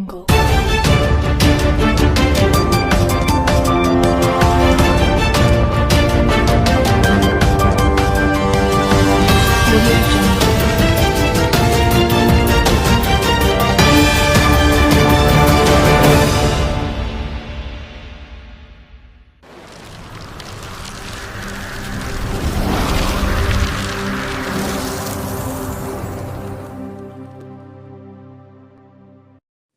angle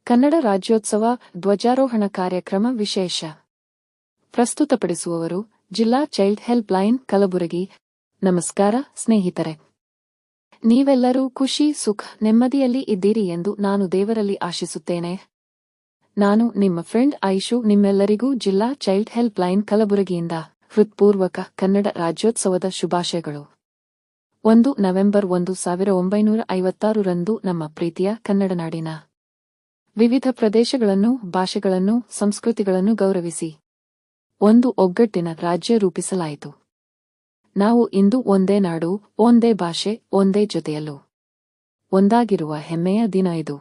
Kannada Rajyotsava ಧ್ವಜಾರೋಹಣ ಕಾರ್ಯಕ್ರಮ ವಿಶೇಷ. ಪ್ರಸ್ತುತಪಡಿಸುವವರು ಜಿಲ್ಲಾ ಚೈಲ್ಡ್ ಹೆಲ್ಪ್ ಲೈನ್ ಕಲಬುರಗಿ. ನಮಸ್ಕಾರ ಸ್ನೇಹಿತರೆ. ನೀವೆಲ್ಲರೂ ಖುಷಿ, ಸುಖ, ನೆಮ್ಮದಿಯಲ್ಲಿ ಇದ್ದೀರಿ ಎಂದು ನಾನು ದೇವರಲ್ಲಿ ಆಶಿಸುತ್ತೇನೆ. ನಾನು ನಿಮ್ಮ ಫ್ರೆಂಡ್ ಐಶು, ನಿಮ್ಮೆಲ್ಲರಿಗೂ ಜಿಲ್ಲಾ ಚೈಲ್ಡ್ ಹೆಲ್ಪ್ ಲೈನ್ ಕಲಬುರಗಿಯಿಂದ ಹೃತ್ಪೂರ್ವಕ ಕನ್ನಡ ರಾಜ್ಯೋತ್ಸವದ ಶುಭಾಶಯಗಳು. ಒಂದು ನವೆಂಬರ್ ಒಂದು ಸಾವಿರ ಒಂಬೈನೂರ ಐವತ್ತಾರು ರಂದು ನಮ್ಮ ಪ್ರೀತಿಯ ಕನ್ನಡ ನಾಡಿನ ವಿವಿಧ ಪ್ರದೇಶಗಳನ್ನು, ಭಾಷೆಗಳನ್ನು, ಸಂಸ್ಕೃತಿಗಳನ್ನು ಗೌರವಿಸಿ. ಒಂದು ಒಗ್ಗಟ್ಟಿನ ರಾಜ್ಯ ರೂಪಿಸಲಾಯಿತು. ನಾವು ಇಂದು ಒಂದೇ ನಾಡು, ಒಂದೇ ಭಾಷೆ, ಒಂದೇ ಜೊತೆಯಲ್ಲೂ. ಒಂದಾಗಿರುವ ಹೆಮ್ಮೆಯ ದಿನ ಇದು.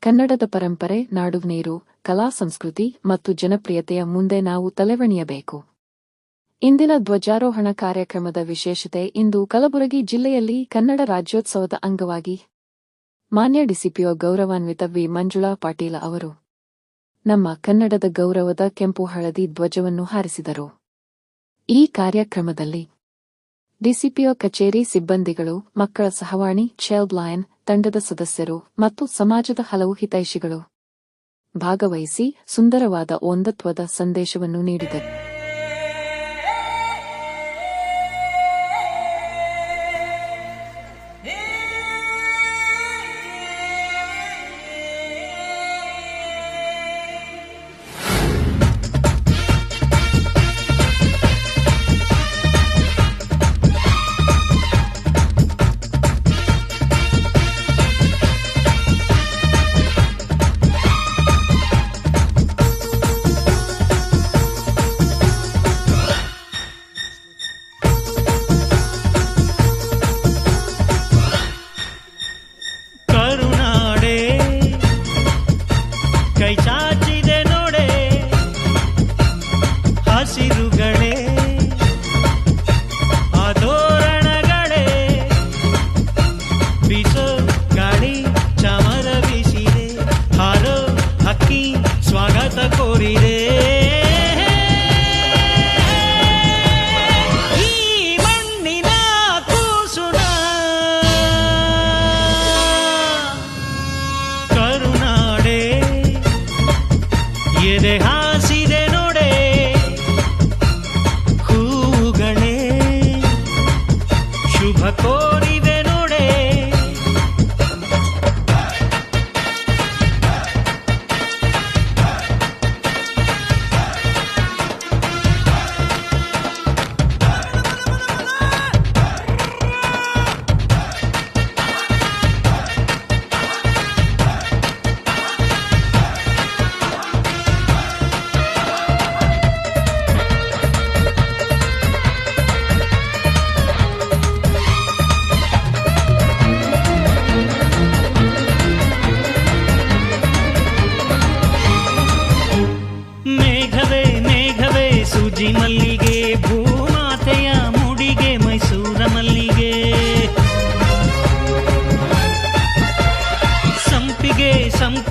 ಕನ್ನಡದ ಪರಂಪರೆ, ನಾಡು ನೀರು, ಕಲಾ ಸಂಸ್ಕೃತಿ ಮತ್ತು ಜನಪ್ರಿಯತೆಯ ಮುಂದೆ ನಾವು ತಲೆವಣಿಯಬೇಕು. ಇಂದಿನ ಧ್ವಜಾರೋಹಣ ಕಾರ್ಯಕ್ರಮದ ವಿಶೇಷತೆ ಇಂದು ಕಲಬುರಗಿ ಜಿಲ್ಲೆಯಲ್ಲಿ ಕನ್ನಡ ರಾಜ್ಯೋತ್ಸವದ ಅಂಗವಾಗಿ ಮಾನ್ಯ ಡಿಸಿಪಿಒ ಗೌರವಾನ್ವಿತ ವಿ. ಮಂಜುಳಾ ಪಾಟೀಲ ಅವರು, ನಮ್ಮ ಕನ್ನಡದ ಗೌರವದ ಕೆಂಪು ಹಳದಿ ಧ್ವಜವನ್ನು ಹಾರಿಸಿದರು. ಈ ಕಾರ್ಯಕ್ರಮದಲ್ಲಿ ಡಿಸಿಪಿಒ ಕಚೇರಿ ಸಿಬ್ಬಂದಿಗಳು, ಮಕ್ಕಳ ಸಹವಾಣಿ ಚೈಲ್ಡ್ ಲೈನ್ ತಂಡದ ಸದಸ್ಯರು ಮತ್ತು ಸಮಾಜದ ಹಲವು ಹಿತೈಷಿಗಳು ಭಾಗವಹಿಸಿ ಸುಂದರವಾದ ಒಂದತ್ವದ ಸಂದೇಶವನ್ನು ನೀಡಿದರು. 回家。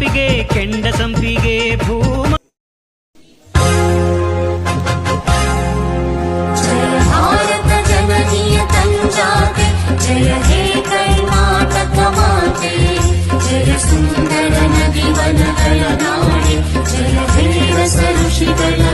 ಸಂಪಿಗೆ ಕೆಂಡ ಸಂಪಿಗೆ ಭೂಮ ಸುಂದರ ನದಿ ವನಗಳ ನಾಡೆ ಜಯ ದೇವ ಸರುಷಿಗಳ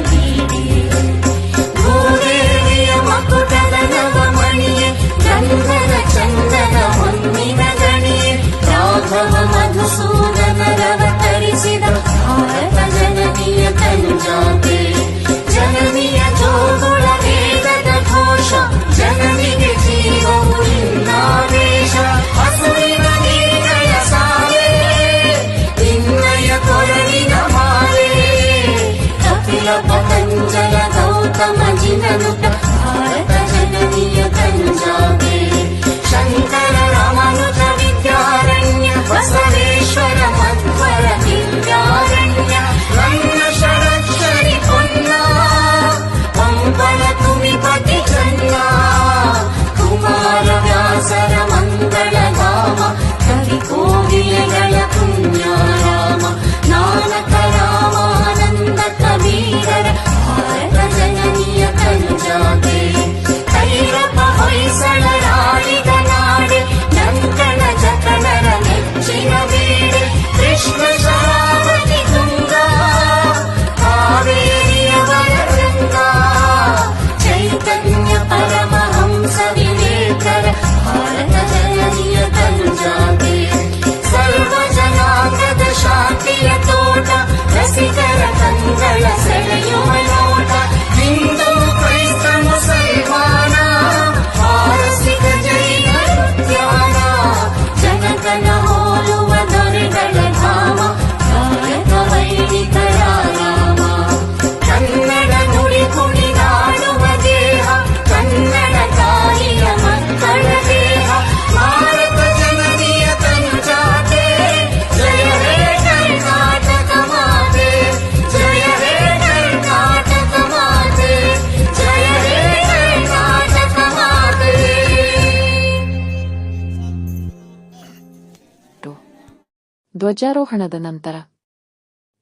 ಧ್ವಜಾರೋಹಣದ ನಂತರ.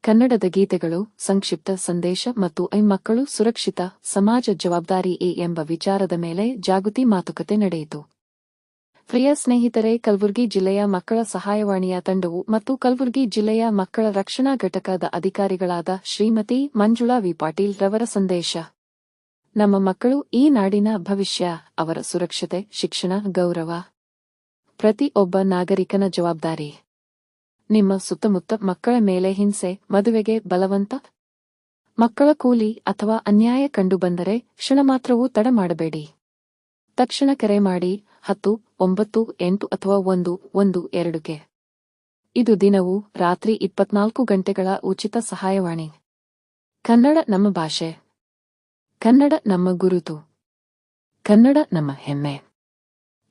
ಕನ್ನಡದ ಗೀತೆಗಳು, ಸಂಕ್ಷಿಪ್ತ ಸಂದೇಶ ಮತ್ತು ಐ ಮಕ್ಕಳು ಸುರಕ್ಷಿತ, ಸಮಾಜ ಜವಾಬ್ದಾರಿ ಎ ಎಂಬ ವಿಚಾರದ ಮೇಲೆ ಜಾಗೃತಿ ಮಾತುಕತೆ ನಡೆಯಿತು. ಪ್ರಿಯ ಸ್ನೇಹಿತರೆ, ಕಲಬುರಗಿ ಜಿಲ್ಲೆಯ ಮಕ್ಕಳ ಸಹಾಯವಾಣಿಯ ತಂಡವು ಮತ್ತು ಕಲಬುರಗಿ ಜಿಲ್ಲೆಯ ಮಕ್ಕಳ ರಕ್ಷಣಾ ಘಟಕದ ಅಧಿಕಾರಿಗಳಾದ ಶ್ರೀಮತಿ ಮಂಜುಳಾ ವಿ. ಪಾಟೀಲ್ ರವರ ಸಂದೇಶ. ನಮ್ಮ ಮಕ್ಕಳು ಈ ನಾಡಿನ ಭವಿಷ್ಯ, ಅವರ ಸುರಕ್ಷತೆ, ಶಿಕ್ಷಣ, ಗೌರವ. ಪ್ರತಿ ಒಬ್ಬ ನಾಗರಿಕನ ಜವಾಬ್ದಾರಿ. ನಿಮ್ಮ ಸುತ್ತಮುತ್ತ ಮಕ್ಕಳ ಮೇಲೆ ಹಿಂಸೆ, ಮದುವೆಗೆ ಬಲವಂತ? ಮಕ್ಕಳ ಕೂಲಿ ಅಥವಾ ಅನ್ಯಾಯ ಕಂಡುಬಂದರೆ ಕ್ಷಣ ಮಾತ್ರವೂ ತಡ ಮಾಡಬೇಡಿ. ತಕ್ಷಣ ಕರೆ ಮಾಡಿ, ಹತ್ತು, ಒಂಬತ್ತು, ಎಂಟು ಅಥವಾ ಒಂದು ಒಂದು, ಎರಡುಗೆ. ಇದು ದಿನವೂ ರಾತ್ರಿ ಇಪ್ಪತ್ನಾಲ್ಕು ಗಂಟೆಗಳ ಉಚಿತ ಸಹಾಯವಾಣಿ. ಕನ್ನಡ ನಮ್ಮ ಭಾಷೆ. ಕನ್ನಡ ನಮ್ಮ ಗುರುತು. ಕನ್ನಡ ನಮ್ಮ ಹೆಮ್ಮೆ.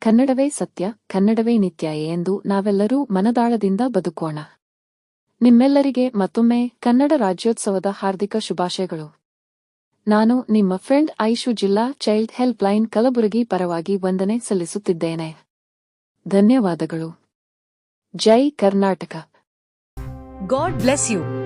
ಕನ್ನಡವೇ ಸತ್ಯ, ಕನ್ನಡವೇ ನಿತ್ಯ ಎಂದು ನಾವೆಲ್ಲರೂ ಮನದಾಳದಿಂದ ಬದುಕೋಣ. ನಿಮ್ಮೆಲ್ಲರಿಗೆ ಮತ್ತೊಮ್ಮೆ ಕನ್ನಡ ರಾಜ್ಯೋತ್ಸವದ ಹಾರ್ದಿಕ ಶುಭಾಶಯಗಳು. ನಾನು ನಿಮ್ಮ ಫ್ರೆಂಡ್ ಐಶು ಜಿಲ್ಲಾ ಚೈಲ್ಡ್ ಹೆಲ್ಪ್ ಲೈನ್ ಕಲಬುರಗಿ ಪರವಾಗಿ ವಂದನೆ ಸಲ್ಲಿಸುತ್ತಿದ್ದೇನೆ. ಧನ್ಯವಾದಗಳು. ಜೈ ಕರ್ನಾಟಕ. God bless you.